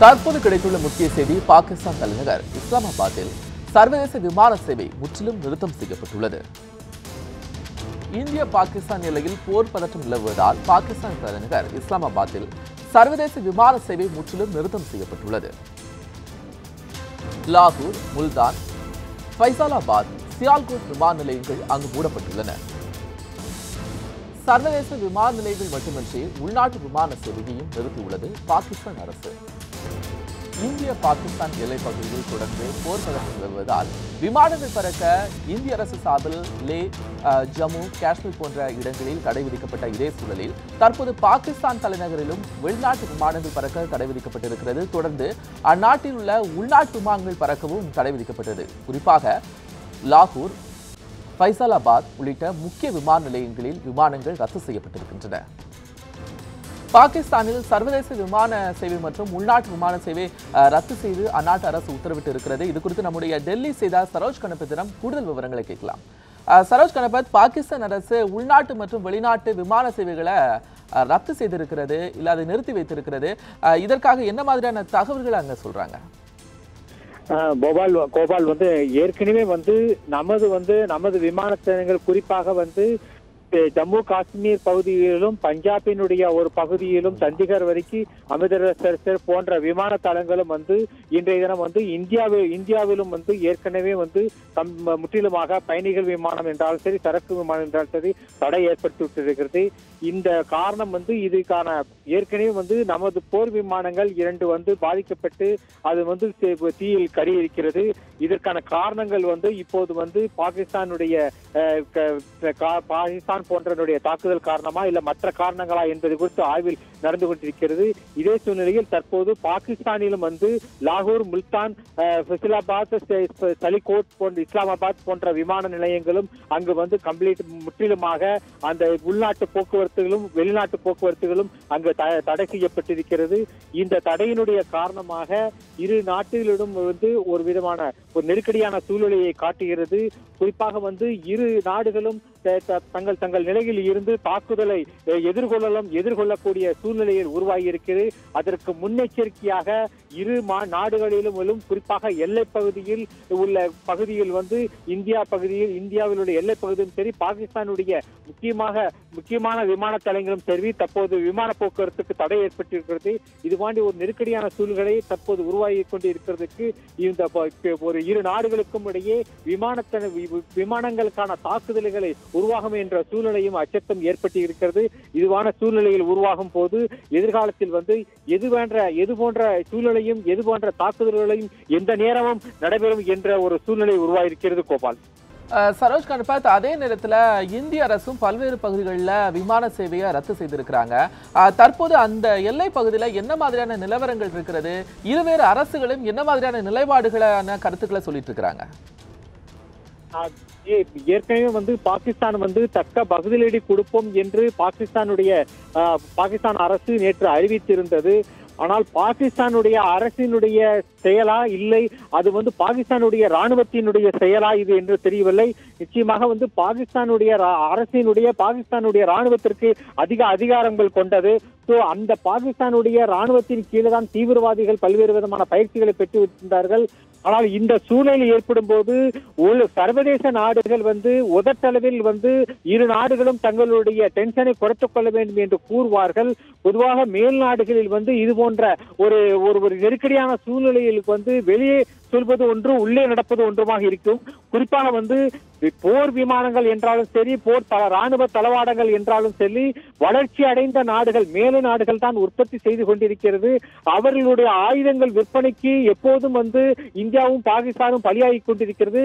தற்போது கிடைத்துள்ள முக்கிய செய்தி பாகிஸ்தான் தலைநகர் இஸ்லாமாபாத்தில் சர்வதேச விமான சேவை முற்றிலும் நிறுத்தம் செய்யப்பட்டுள்ளது. இந்திய பாகிஸ்தான் எல்லையில் போர் பதற்றம் நிலவுவதால் பாகிஸ்தான் தலைநகர் இஸ்லாமாபாத்தில் சர்வதேச விமான சேவை முற்றிலும் நிறுத்தம் செய்யப்பட்டுள்ளது. லாகூர் முல்தான் ஃபைசாலாபாத் சியால்கோட் விமான நிலையங்கள் அங்கு மூடப்பட்டுள்ளன. சர்வதேச விமான நிலையத்தில் மட்டுமின்றி உள்நாட்டு விமான சேவையையும் நிறுத்தியுள்ளது பாகிஸ்தான் அரசு. இந்திய பாகிஸ்தான் எல்லைப் பகுதியில் தொடர்ந்து போர் பதற்றம் நிலவுவதால் விமானங்கள் பறக்க இந்திய அரசு சார்பில் லே ஜம்மு காஷ்மீர் போன்ற இடங்களில் தடை விதிக்கப்பட்ட இதே சூழலில் தற்போது பாகிஸ்தான் தலைநகரிலும் வெளிநாட்டு விமானங்கள் பறக்க தடை விதிக்கப்பட்டிருக்கிறது. தொடர்ந்து அந்நாட்டில் உள்ள உள்நாட்டு விமானங்கள் பறக்கவும் தடை விதிக்கப்பட்டது. குறிப்பாக லாகூர் ஃபைசலாபாத் உள்ளிட்ட முக்கிய விமான நிலையங்களில் விமானங்கள் ரத்து செய்யப்பட்டிருக்கின்றன. பாகிஸ்தானில் சர்வதேச விமான சேவை மற்றும் உள்நாட்டு விமான சேவை அஹ், ரத்து செய்து அந்நாட்டு அரசு உத்தரவிட்டு இருக்கிறது. இது குறித்து நம்முடைய டெல்லி செய்தார் சரோஜ் கணபத்திடம் கூடுதல் விவரங்களை கேட்கலாம். சரோஜ் கணபத் பாகிஸ்தான் அரசு உள்நாட்டு மற்றும் வெளிநாட்டு விமான சேவைகளை ரத்து செய்திருக்கிறது இல்லாத அதை நிறுத்தி வைத்திருக்கிறது. அஹ், இதற்காக என்ன மாதிரியான தகவல்களை அங்க சொல்றாங்க? போபால் கோபால் கோபால் வந்து ஏற்கனவே வந்து நமது வந்து நமது விமானத்தளங்கள் குறிப்பாக வந்து ஜம்மு காஷ்மீர் பகுதியிலும் பஞ்சாபினுடைய ஒரு பகுதியிலும் சண்டிகர் வரைக்கும் அமிர்தசரசர் போன்ற விமான தளங்களும் வந்து இன்றைய தினம் வந்து இந்தியாவில் இந்தியாவிலும் வந்து ஏற்கனவே வந்து முற்றிலுமாக பயணிகள் விமானம் என்றாலும் சரி சரக்கு விமானம் என்றாலும் சரி தடை ஏற்பட்டு விட்டிருக்கிறது இந்த காரணம் வந்து இதுக்கான ஏற்கனவே வந்து நமது போர் விமானங்கள் இரண்டு வந்து பாதிக்கப்பட்டு அது வந்து தீயில் கறி இருக்கிறது இதற்கான காரணங்கள் வந்து இப்போது வந்து பாகிஸ்தானுடைய பாகிஸ்தான் ஈரான் போன்றனுடைய தாக்குதல் காரணமா இல்ல மற்ற காரணங்களா என்பது குறித்து ஆய்வில் நடந்து கொண்டிருக்கிறது இதே சூழ்நிலையில் தற்போது பாகிஸ்தானிலும் வந்து லாகூர் முல்தான் அஹ், ஃபைசலாபாத் சலிகோட் போன்ற இஸ்லாமாபாத் போன்ற விமான நிலையங்களும் அங்கு வந்து கம்ப்ளீட் முற்றிலுமாக அந்த உள்நாட்டு போக்குவரத்துகளும் வெளிநாட்டு போக்குவரத்துகளும் அங்கு தடை செய்யப்பட்டிருக்கிறது. இந்த தடையினுடைய காரணமாக இரு நாட்டிலும் வந்து ஒரு விதமான ஒரு நெருக்கடியான சூழ்நிலையை காட்டுகிறது. குறிப்பாக வந்து இரு நாடுகளும் தங்கள் தங்கள் நிலையில் இருந்து தாக்குதலை எதிர்கொள்ளலாம் எதிர்கொள்ளக்கூடிய சூழ்நிலையில் உருவாகி இருக்கிறது அதற்கு முன்னெச்சரிக்கையாக இரு மா நாடுகளிலும் குறிப்பாக எல்லை பகுதியில் உள்ள பகுதியில் வந்து இந்தியா பகுதியில் இந்தியாவில் உள்ள பகுதியும் சரி பாகிஸ்தானுடைய முக்கியமாக முக்கியமான விமான தளங்களும் சரி தற்போது விமான போக்குவரத்துக்கு தடை ஏற்பட்டிருக்கிறது. இது மாதிரி ஒரு நெருக்கடியான சூழ்நிலை தற்போது உருவாகி கொண்டு இருக்கிறதுக்கு இந்த ஒரு இரு நாடுகளுக்கும் இடையே விமானத்தன விமானங்களுக்கான தாக்குதல்களை உருவாகும் என்ற சூழ்நிலையும் அச்சத்தம் ஏற்பட்டு இருக்கிறது இதுவான சூழ்நிலையில் உருவாகும் போது எதிர்காலத்தில் வந்து எது போன்ற எது போன்ற சூழ்நிலையும் எது போன்ற தாக்குதல்களையும் எந்த நேரமும் நடைபெறும் என்ற ஒரு சூழ்நிலை உருவாகியிருக்கிறது கோபால். சரோஜ் கணபத் அதே நேரத்தில் இந்திய அரசும் பல்வேறு பகுதிகளில் விமான சேவையை ரத்து செய்திருக்கிறாங்க. தற்போது அந்த எல்லை பகுதியில் என்ன மாதிரியான நிலவரங்கள் இருக்கிறது? இருவேறு அரசுகளும் என்ன மாதிரியான நிலைப்பாடுகளான கருத்துக்களை சொல்லிட்டு இருக்கிறாங்க? ஏற்கனவே வந்து பாகிஸ்தான் வந்து தக்க பதிலடி கொடுப்போம் என்று பாகிஸ்தானுடைய ஆஹ், பாகிஸ்தான் அரசு நேற்று அறிவித்திருந்தது. ஆனால் பாகிஸ்தானுடைய அரசினுடைய செயலா இல்லை அது வந்து பாகிஸ்தானுடைய ராணுவத்தினுடைய செயலா இது என்று தெரியவில்லை. நிச்சயமாக வந்து பாகிஸ்தானுடைய ரா- அரசினுடைய பாகிஸ்தானுடைய ராணுவத்திற்கு அதிக அதிகாரங்கள் கொண்டது. ஸோ அந்த பாகிஸ்தானுடைய ராணுவத்தின் கீழே தான் தீவிரவாதிகள் பல்வேறு விதமான பயிற்சிகளை பெற்று வருகின்றார்கள் ஆனால் இந்த சூழ்நிலை ஏற்படும் போது ஒரு சர்வதேச நாடுகள் வந்து உதட்டளவில் வந்து இரு நாடுகளும் தங்களுடைய டென்ஷனை குறைத்துக் கொள்ள வேண்டும் என்று கூறுவார்கள். பொதுவாக மேல் நாடுகளில் வந்து இது போன்ற ஒரு ஒரு ஒரு நெருக்கடியான போராளிகளுக்கு வந்து வெளியே சொல்வது ஒன்று உள்ளே நடப்பது ஒன்றுமாக இருக்கும். குறிப்பாக வந்து போர் விமானங்கள் என்றாலும் சரி போர் த ராணுவ தளவாடங்கள் என்றாலும் சரி வளர்ச்சி அடைந்த நாடுகள் மேலை நாடுகள் தான் உற்பத்தி செய்து கொண்டிருக்கிறது. அவர்களுடைய ஆயுதங்கள் விற்பனைக்கு எப்போதும் வந்து இந்தியாவும் பாகிஸ்தானும் பலியாகி கொண்டிருக்கிறது.